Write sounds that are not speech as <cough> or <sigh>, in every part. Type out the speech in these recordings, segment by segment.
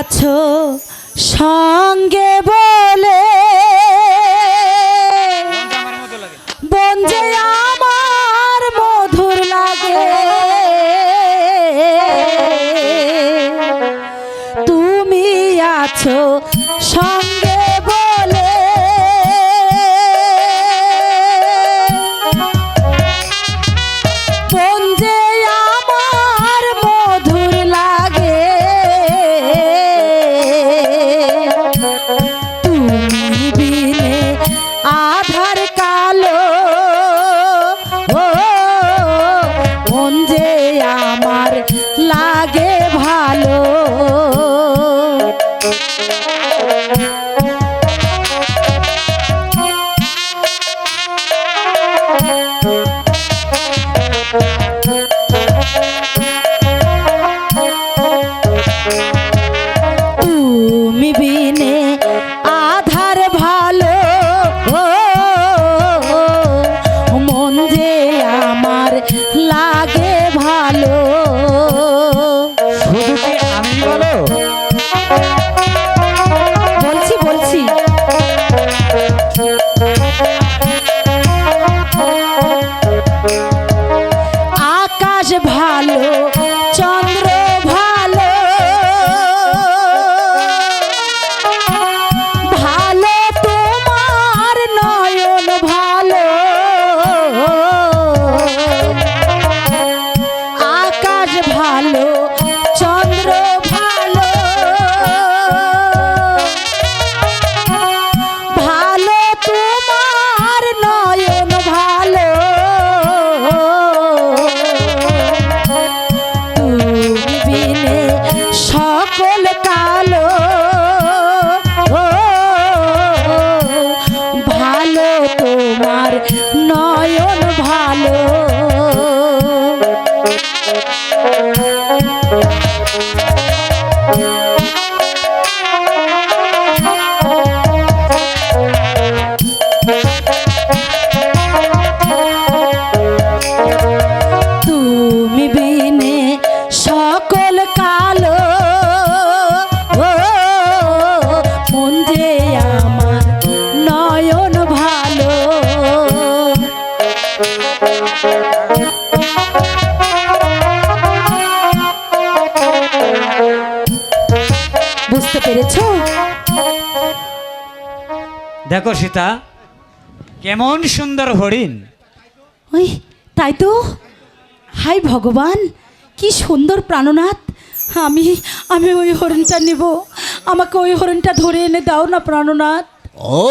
আছো সঙ্গে বলে। বঞ্জে আমার মধুর লাগে। তুমি আছো তুমি তুমি দেখো সীতা কেমন সুন্দর হরিণ। ওই তাই তো? হাই ভগবান কি সুন্দর প্রাণনাথ। আমি আমি ওই হরিণটা নেব। আমাকে ওই হরিণটা ধরে এনে দাও না প্রাণনাথ। ও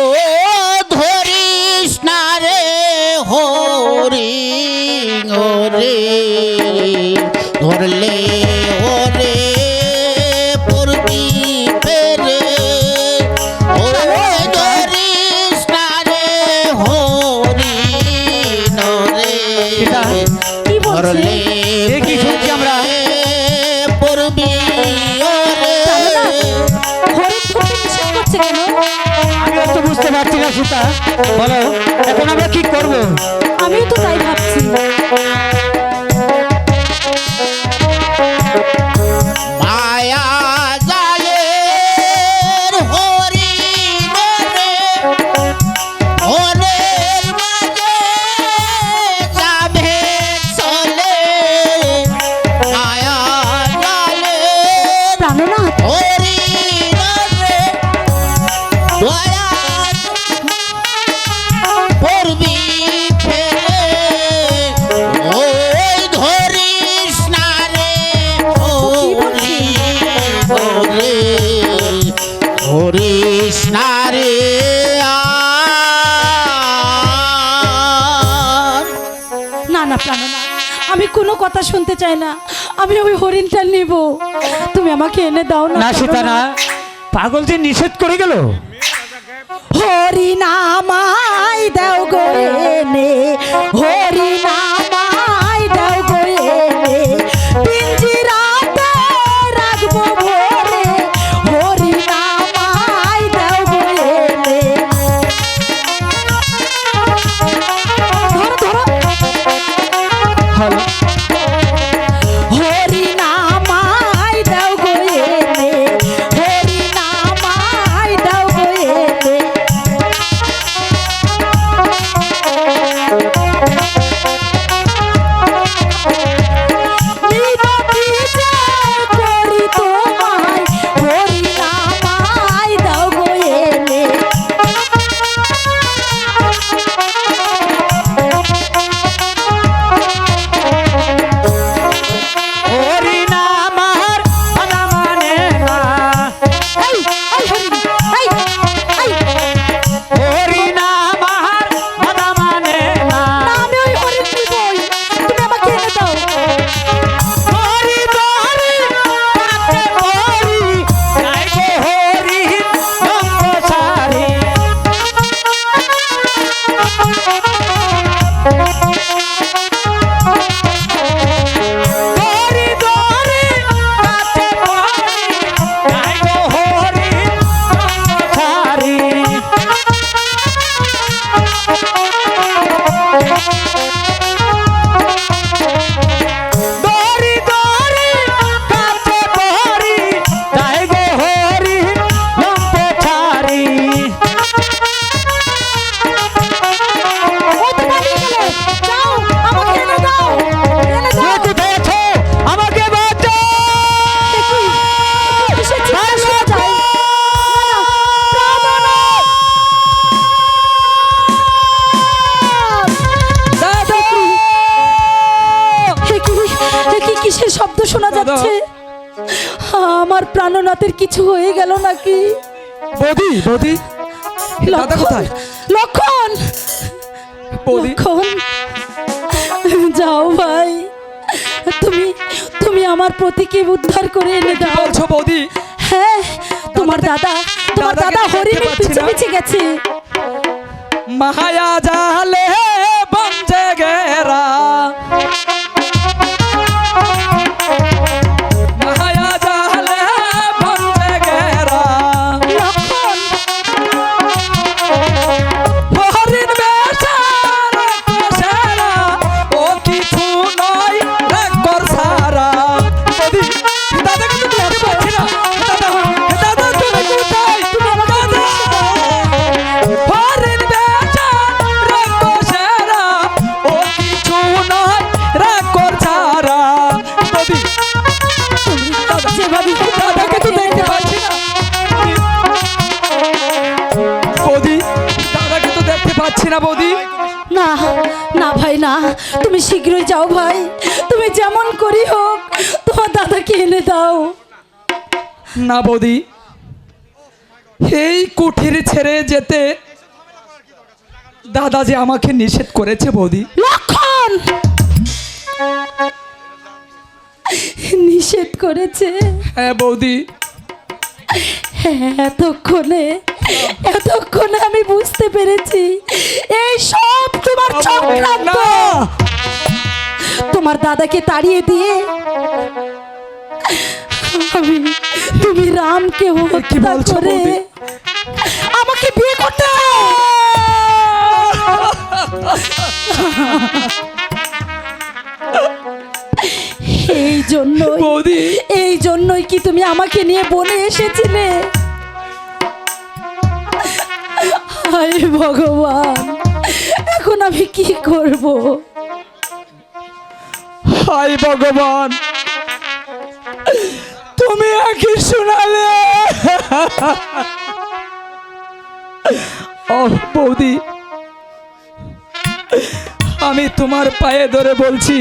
ধরিস না রে হরি ধরলে আমরা? পড়বি আমি তো বুঝতে পারছি না সুতা। বলো এখন আমরা কি করব? আমিও তো তাই ভাবছি। না না প্রাণনাথ আমি কোনো কথা শুনতে চাই না। আমি ওই হরিণটা নিব। তুমি আমাকে এনে দাও না না সীতা না। পাগল যে নিষেধ করে গেল? হরি নামাই দাও গো এনে। হরি হচ্ছে আমার প্রাণনাথের কিছু হয়ে গেল নাকি? বৌদি বৌদি। দাদা কোথায়? লক্ষণ লক্ষণ যাও ভাই। তুমি তুমি আমার প্রতীকে উদ্ধার করে এনে দাও। বলছো বৌদি? হ্যাঁ তোমার দাদা তোমার দাদা হরিণের পিছে। পিছে গেছে। মায়া জালে পাচ্ছি না বৌদি? না না ভাই না। তুমি শীঘ্রই যাও ভাই। তুমি যেমন করি হোক তোমার দাদাকে এনে দাও। না বৌদি। এই কুঠির ছেড়ে যেতে দাদা যে আমাকে নিষেধ করেছে বৌদি। লক্ষণ! নিষেধ করেছে। হ্যাঁ বৌদি। এতক্ষণে এতক্ষণে আমি বুঝতে পেরেছি এই সব তোমার চক্রান্ত তোমার দাদাকে তাড়িয়ে দিয়ে আমি তুমি রামকে হত্যা করে? আমাকে বিয়ে করতে <laughs> জন্যই বৌদি। এই জন্যই কি তুমি আমাকে নিয়ে বনে এসেছিলে? হায় ভগবান এখন আমি কি করব? হাই ভগবান তুমি একই শোনালে। ও বৌদি আমি তোমার পায়ে ধরে বলছি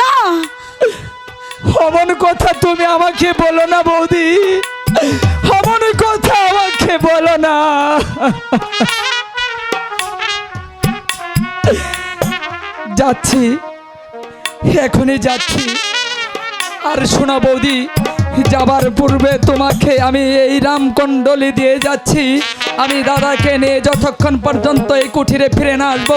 না অমন কথা তুমি আমাকে বলো না বৌদি। অমন কথা আমাকে বলো না। যাচ্ছি, এখনই যাচ্ছি। আর শোনা বৌদি, যাবার পূর্বে তোমাকে আমি এই রামকণ্ডলি দিয়ে যাচ্ছি। আমি দাদাকে নিয়ে যতক্ষণ পর্যন্ত এই কুঠিরে ফিরে না আসব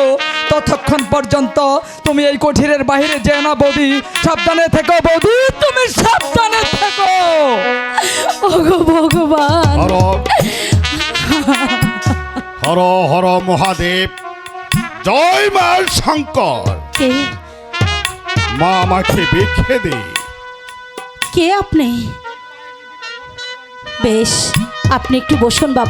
ততক্ষণ পর্যন্ত তুমি এই কুঠিরের বাহিরে যেও না বৌদি। সাবধানে থেকো বৌদি তুমি সাবধানে থেকো। ওগো ভগবান। হর হর হর মহাদেব। জয় মা শঙ্কর। কে? মা আমাকে বেখে দে। কে আপনি? বেশ আপনি একটু বসুন বাবা।